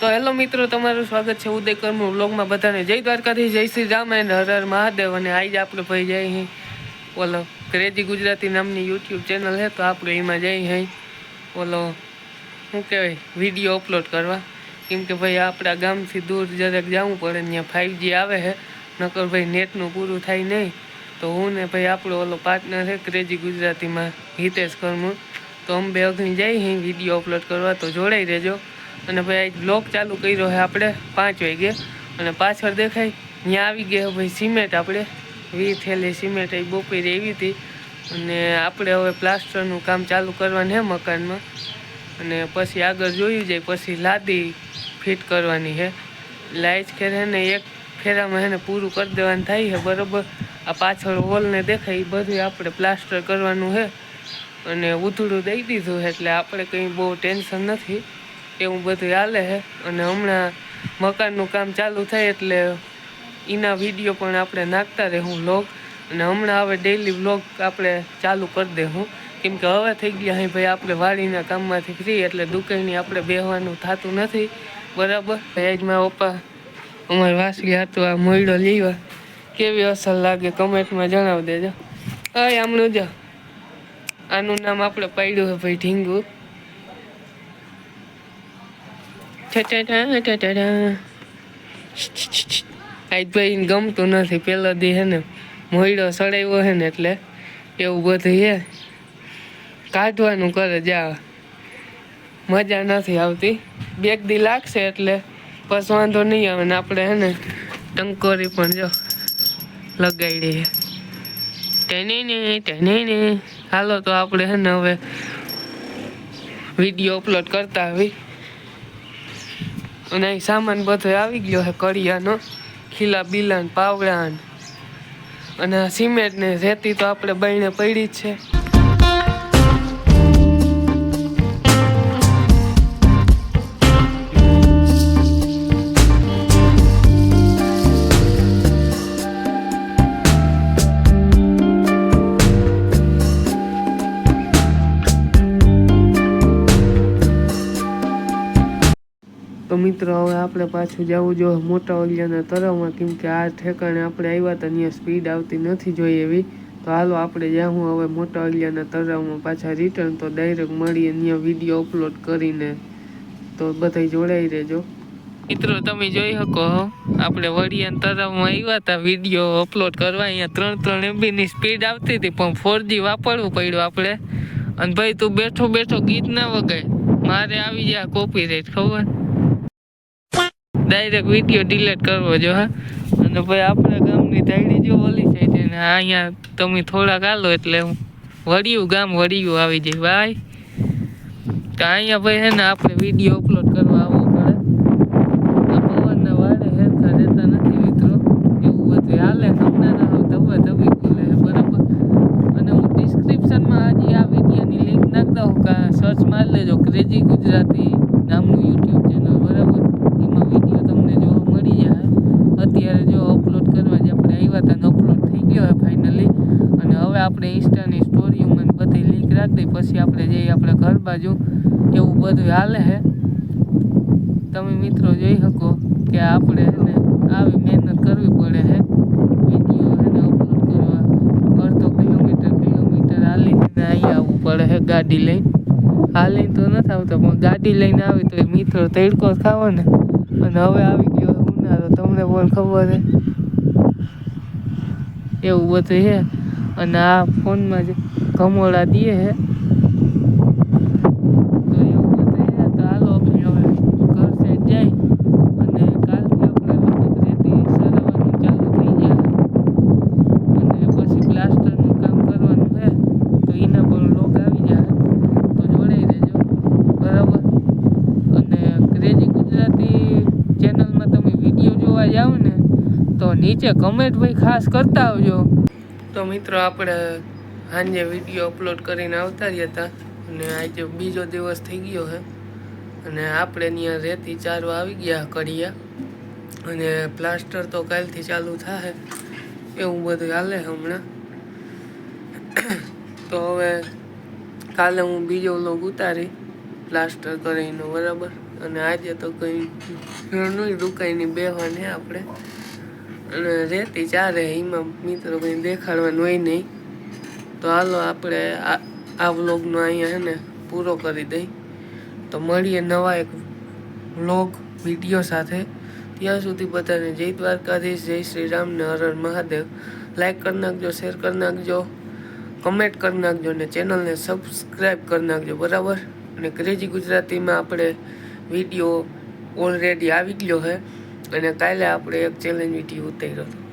તો હેલો મિત્રો, તમારું સ્વાગત છે ઉદય કર્મ બ્લોગમાં બધાને. જય દ્વારકાથી જય શ્રી રામ એન્ડ હર હર મહાદેવ. અને આજે આપણે ભાઈ જઈ અહીં ઓલો ક્રેજી ગુજરાતી નામની યુટ્યુબ ચેનલ છે તો આપણે એમાં જઈ અહીં ઓલો, શું કહેવાય વીડિયો અપલોડ કરવા. કેમ કે ભાઈ આપણા ગામથી દૂર જરાક જવું પડે, ત્યાં ફાઇવજી આવે છે નકર ભાઈ નેટનું પૂરું થાય નહીં. તો હું ને ભાઈ આપણો ઓલો પાર્ટનર છે ક્રેજી ગુજરાતીમાં હિતેશ કર્મુ. તો અમે બે અગ્નિ જઈ અહીં વીડિયો અપલોડ કરવા. તો જોડાઈ રહેજો. અને ભાઈ બ્લોક ચાલુ કર્યો છે આપણે, પાંચ વાગે. અને પાછળ દેખાય ત્યાં આવી ગયા ભાઈ સિમેન્ટ આપણે. વી થેલી સિમેન્ટ એ બપોરે એવી હતી. અને આપણે હવે પ્લાસ્ટરનું કામ ચાલુ કરવાનું છે મકાનમાં. અને પછી આગળ જોયું જાય, પછી લાદી ફિટ કરવાની છે લાઈટ ખેર ને એક ફેરામાં એને પૂરું કરી દેવાનું થાય છે બરોબર? આ પાછળ હોલને દેખાય એ બધું આપણે પ્લાસ્ટર કરવાનું છે અને ઉધડું દઈ દીધું એટલે આપણે કંઈ બહુ ટેન્શન નથી. એવું બધું હાલે છે અને હમણાં મકાનનું કામ ચાલુ થાય એટલે એના વીડિયો પણ આપણે નાખતા રહેવું વ્લોગ અને હમણાં હવે ડેઈલી વ્લોગ આપણે ચાલુ કરી દેવું કેમ કે હવે થઈ ગયા અહીં ભાઈ આપણે વાડીના કામમાંથી ફ્રી એટલે દુકાની આપણે બેહવાનું થતું નથી. બરાબર? આજમાં પપ્પા અમારે વાસળી હતું આ મોયડો લેવા. કેવી અસર લાગે? કમેન્ટમાં જણાવી દેજો. હા આમનું જ. આનું નામ આપણે પાડ્યું છે ભાઈ ઢીંગુ. આજ ભાઈ ગમતું નથી. પેલો દી હે ને મોયડો સડાવ્યો હે ને એટલે એવું બધું હે. કાઢવાનું કરે જા. મજા નથી આવતી. બેગ દી લાગશે એટલે બસ વાંધો નહીં આવે ને આપણે હે ને ટંકોરી પણ જો લગાડી તેને ને તેને ને હાલો તો આપણે હે ને હવે વીડિયો અપલોડ કરતા આવી. અને અહીં સામાન બધો આવી ગયો છે કડિયાનો ખીલા બિલાન, પાવડાન. અને સિમેન્ટ ને રેતી તો આપણે બહીને પડી જ છે. મિત્રો, હવે આપણે પાછું જવું જોઈએ મોટા ઓલિયાના તરવમાં કેમ કે આ ઠેકાણે આપણે આવ્યા હતા, ત્યાં સ્પીડ આવતી નથી જોઈએ એવી. તો હાલો આપણે જાઉં હવે મોટા ઓલિયાના તળાવમાં પાછા રિટર્ન તો ડાયરેક્ટ મળીએ, ત્યાં વીડિયો અપલોડ કરીને. તો બધા જોડાઈ રહેજો. મિત્રો, તમે જોઈ શકો હો, આપણે વડિયાના તળાવમાં આવ્યા હતા વીડિયો અપલોડ કરવા. અહીંયા ત્રણ ત્રણ એમબીની સ્પીડ આવતી હતી, પણ ફોરજી વાપરવું પડ્યું આપણે. અને ભાઈ, તું બેઠો બેઠો ગીત ના વગાય મારે આવી જાય કોપી રેટ ખબર? ડાયરેક્ટ વીડિયો ડિલીટ કરવો જો, હા. અને ભાઈ આપણા ગામની ધાડી જો ઓલી સાઈડ ને અહીંયા તમે થોડાક હાલો એટલે હું વળિયું ગામ વડિયું આવી જાય. ભાઈ તો અહીંયા ભાઈ હે ને આપણે વીડિયો અપલોડ કરવા આવવો પડે. આ પવનના વાડે હેરખા રહેતા નથી મિત્રો. એવું બધું હાલે ના હોય ધબા ધબી ખુલે બરાબર? અને હું ડિસ્ક્રિપ્શનમાં હજી આ વિડીયોની લિંક નાખ દઉં સર્ચ મારી લેજો ક્રેજી ગુજરાતી નામનું યુટ્યુબ ચેનલ બરાબર એમાં વીડિયો તમને જોવા મળી જાય અત્યારે જો અપલોડ કરવા જે આપણે આવ્યા હતા ને અપલોડ થઈ ગયો છે ફાઇનલી અને હવે આપણે ઇન્સ્ટાની સ્ટોરીમાં ને દઈ પછી આપણે જઈએ આપણે ઘર બાજુ, એવું બધું હાલે છે તમે મિત્રો જોઈ શકો કે આપણે એને આવી મહેનત કરવી પડે છે વીડિયો એને અપલોડ કરવા. અડધો કિલોમીટર કિલોમીટર હાલીને અહીંયા આવવું પડે છે ગાડી લઈને. હાલીને તો નથી આવતા, પણ ગાડી લઈને આવી તો એ મિત્રો તડકો ખાવો ને અને હવે આવી ગયો ઉનાળો, તમને પણ ખબર છે એવું બધું છે અને આ ફોનમાં જે કમોડા દે હે. નીચે કમેન્ટ ભાઈ ખાસ કરતા આવજો. તો મિત્રો આપણે સાંજે વીડિયો અપલોડ કરીને આવતા રહ્યા હતા. અને આજે બીજો દિવસ થઈ ગયો છે. અને આપણે ત્યાં રેતી ચારવા આવી ગયા કડિયા. અને પ્લાસ્ટર તો કાલથી ચાલુ થાય એવું બધું હાલે હમણાં. તો હવે કાલે હું બીજો લોગ ઉતારી પ્લાસ્ટર કરીને, બરાબર? અને આજે તો કંઈ ઘરનું દુકાનની બેહવાની આપણે. અને રેતી ચારે એમાં મિત્રો કંઈ દેખાડવાનું હોય નહીં. તો હાલો આપણે આ વ્લોગનો અહીંયા છે ને પૂરો કરી દઈ. તો મળીએ નવા એક વ્લોગ વીડિયો સાથે. ત્યાં સુધી બધાને જય દ્વારકાધીશ, જય શ્રી રામ ને હર મહાદેવ. લાઈક કરી નાખજો શેર કરી નાખજો કમેન્ટ કરી નાખજો ને ચેનલને સબસ્ક્રાઈબ કરી નાખજો, બરાબર? અને ક્રેજી ગુજરાતીમાં આપણે વીડિયો ઓલરેડી આવી ગયો છે અને કાલે આપણે એક ચેલેન્જ વીડિયો ઉતાર્યો હતો.